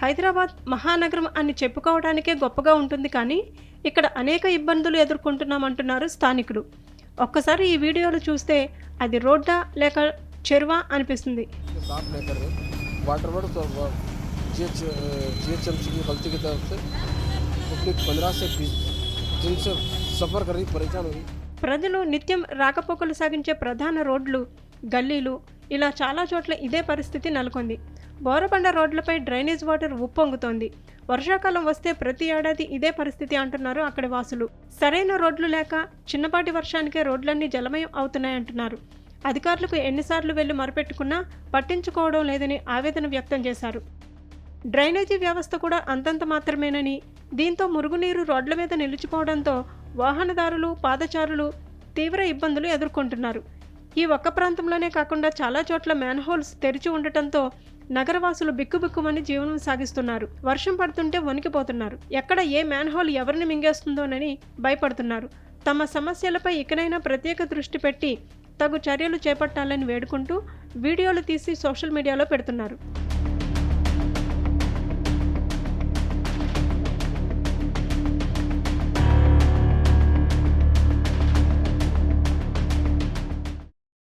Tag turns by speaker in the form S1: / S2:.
S1: హైదరాబాద్ మహానగరం అని చెప్పుకోవడానికే గొప్పగా ఉంటుంది కానీ ఇక్కడ అనేక ఇబ్బందులు ఎదుర్కొంటున్నామంటున్నారు స్థానికులు ఒక్కసారి ఈ వీడియోలు చూస్తే అది రోడ్డా లేక చెరువా అనిపిస్తుంది
S2: के साफ नहीं कर रहे वाटर बोर्ड तो G H G H M C की गलती की तरफ से अपनी पंद्रह से बीस दिन से सफ़र कर रही परेशान हुई
S1: ప్రజలు నిత్యం రాకపోకలు సాగించే ప్రధాన రోడ్లు గల్లీలు ఇలా చాలా చోట్ల ఇదే పరిస్థితి నెలకొంది బోరబండ రోడ్లపై డ్రైనేజ్ వాటర్ ఉప్పొంగుతోంది. వర్షాకాలం వస్తే ప్రతి ఏడాది ఇదే పరిస్థితి అంటున్నారు అక్కడి వాసులు. సరైన రోడ్లు లేక చిన్నపాటి వర్షానికే రోడ్లన్నీ జలమయం అవుతున్నాయంటున్నారు అధికారులకు ఎన్నిసార్లు వెళ్ళి మరపెట్టుకున్నా పట్టించుకోవడం లేదని ఆవేదన వ్యక్తం చేశారు. డ్రైనేజీ వ్యవస్థ కూడా అంతంత మాత్రమేనని దీంతో మురుగునీరు రోడ్ల మీద నిలిచిపోవడంతో వాహనదారులు పాదచారులు తీవ్ర ఇబ్బందులు ఎదుర్కొంటున్నారు. ఈ ఒక్క ప్రాంతంలోనే కాకుండా చాలా చోట్ల మ్యాన్హోల్స్ తెరిచి ఉండటంతో నగరవాసులు బిక్కుబిక్కుమని జీవనం సాగిస్తున్నారు. వర్షం పడుతుంటే వణికిపోతున్నారు. ఎక్కడ ఏ మ్యాన్హోల్ ఎవరిని మింగేస్తుందోనని భయపడుతున్నారు. తమ సమస్యలపై ఇకనైనా ప్రత్యేక దృష్టి పెట్టి తగు చర్యలు చేపట్టాలని వేడుకుంటూ వీడియోలు తీసి సోషల్ మీడియాలో పెడుతున్నారు.